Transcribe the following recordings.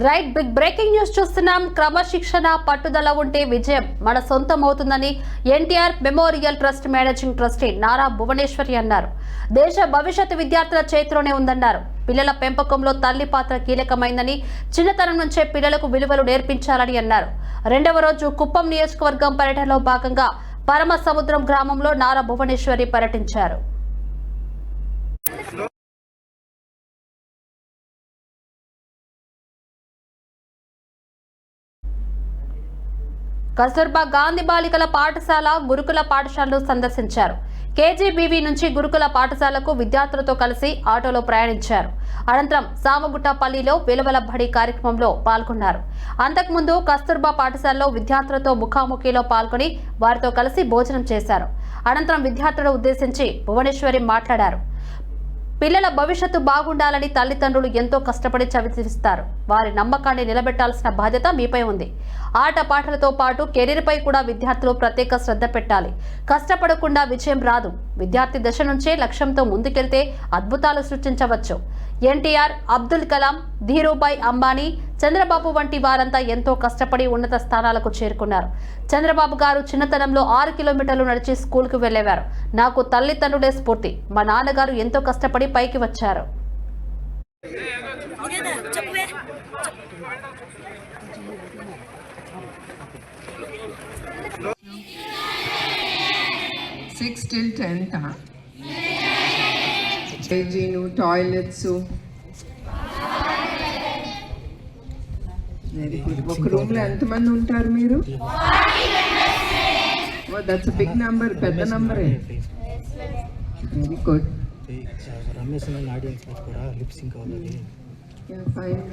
Right big breaking news చూస్తున్నాం. క్రమశిక్షణ పట్టుదల ఉంటే విజయం మన సొంతం అవుతుందని NTR memorial trust managing trustee Nara Bhuvaneshwari అన్నారు. దేశ భవిష్యత్తు విద్యార్థుల చేతిలోనే ఉందన్నారు. పిల్లల పెంపకంలో తల్లి పాత్ర కీలకమైందని చిన్నతనం నుంచే పిల్లలకు విలువలు నేర్పించాలని అన్నారు. రెండవ రోజు కుప్పం నియోజకవర్గం పర్యటనలో భాగంగా పరమ సముద్రం గ్రామంలో నారా భువనేశ్వరి పర్యటించారు. కస్తూర్బా గాంధీ బాలికల పాఠశాల గురుకుల పాఠశాలను సందర్శించారు. కేజీబీవీ నుంచి గురుకుల పాఠశాలకు విద్యార్థులతో కలిసి ఆటోలో ప్రయాణించారు. అనంతరం సామగుట్టపల్లిలో విలువల బడి కార్యక్రమంలో పాల్గొన్నారు. అంతకుముందు కస్తూర్బా పాఠశాలలో విద్యార్థులతో ముఖాముఖిలో పాల్గొని వారితో కలిసి భోజనం చేశారు. అనంతరం విద్యార్థులను ఉద్దేశించి భువనేశ్వరి మాట్లాడారు. పిల్లల భవిష్యత్తు బాగుండాలని తల్లిదండ్రులు ఎంతో కష్టపడి చదివిస్తారు వారి నమ్మకాన్ని నిలబెట్టాల్సిన బాధ్యత మీపై ఉంది. ఆట పాటలతో పాటు కెరీర్పై కూడా విద్యార్థులు ప్రత్యేక శ్రద్ధ పెట్టాలి. కష్టపడకుండా విజయం రాదు. విద్యార్థి దశ నుంచే లక్ష్యంతో ముందుకెళ్తే అద్భుతాలు సృష్టించవచ్చు. ఎన్టీఆర్ అబ్దుల్ కలాం ధీరూభాయ్ అంబానీ చంద్రబాబు వంటి వారంతా ఎంతో కష్టపడి ఉన్నత స్థానాలకు చేరుకున్నారు. చంద్రబాబు గారు చిన్నతనంలో ఆరు కిలోమీటర్లు నడిచి స్కూల్కు వెళ్ళేవారు. నాకు తల్లిదండ్రులే స్ఫూర్తి. మా నాన్నగారు ఎంతో కష్టపడి పైకి వచ్చారు. సిక్స్ టిల్ టెన్త్ కేజీలు టాయిలెట్స్ వెరీ గుడ్ ఒక రూమ్లో ఎంతమంది ఉంటారు మీరు? దట్స్ బిగ్ నంబర్ పెద్ద నంబరే వెరీ గుడ్ రమేష్ అన్న ఆడియన్స్ కూడా లిప్ సింక్ అవ్వాలి.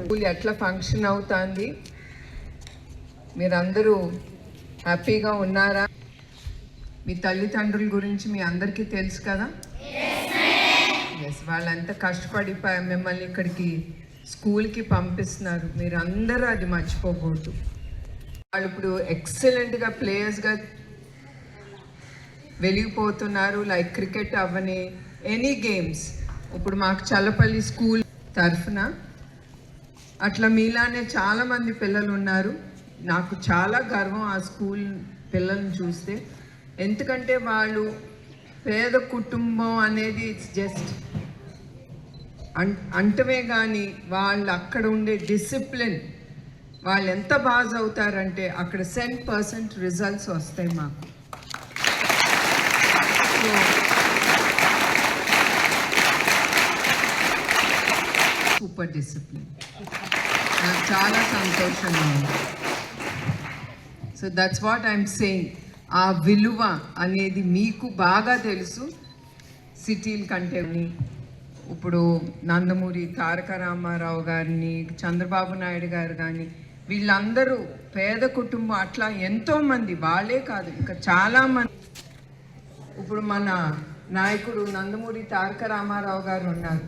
స్కూల్ ఎట్లా ఫంక్షన్ అవుతుంది? మీరందరూ హ్యాపీగా ఉన్నారా? మీ తల్లిదండ్రుల గురించి మీ అందరికీ తెలుసు కదా? ఎస్ వాళ్ళంతా కష్టపడి ప- మిమ్మల్ని ఇక్కడికి స్కూల్కి పంపిస్తున్నారు. మీరు అందరూ అది మర్చిపోకూడదు. వాళ్ళు ఇప్పుడు ఎక్సలెంట్గా ప్లేయర్స్గా వెలిగిపోతున్నారు. లైక్ క్రికెట్ అవ్వని ఎనీ గేమ్స్. ఇప్పుడు మాకు చల్లపల్లి స్కూల్ తరఫున అట్లా మీలానే చాలామంది పిల్లలు ఉన్నారు నాకు చాలా గర్వం ఆ స్కూల్ పిల్లల్ని చూస్తే. ఎందుకంటే వాళ్ళు పేద కుటుంబం అనేది ఇట్స్ జస్ట్ అం అంటమే కానీ వాళ్ళు అక్కడ ఉండే డిసిప్లిన్ వాళ్ళు ఎంత బాగా చదువుతారంటే అక్కడ సెన్ పర్సెంట్ రిజల్ట్స్ వస్తాయి మాకు. సో సూపర్ డిసిప్లిన్ నాకు చాలా సంతోషంగా ఉంది. So that's what I'm saying ఆ విలువ అనేది మీకు బాగా తెలుసు. సిటీల కంటే ఇప్పుడు నందమూరి తారక రామారావు గారిని చంద్రబాబు నాయుడు గారు కానీ వీళ్ళందరూ పేద కుటుంబం అట్లా ఎంతోమంది వాళ్ళే కాదు ఇంకా చాలామంది ఇప్పుడు మన నాయకుడు నందమూరి తారక రామారావు గారు ఉన్నారు.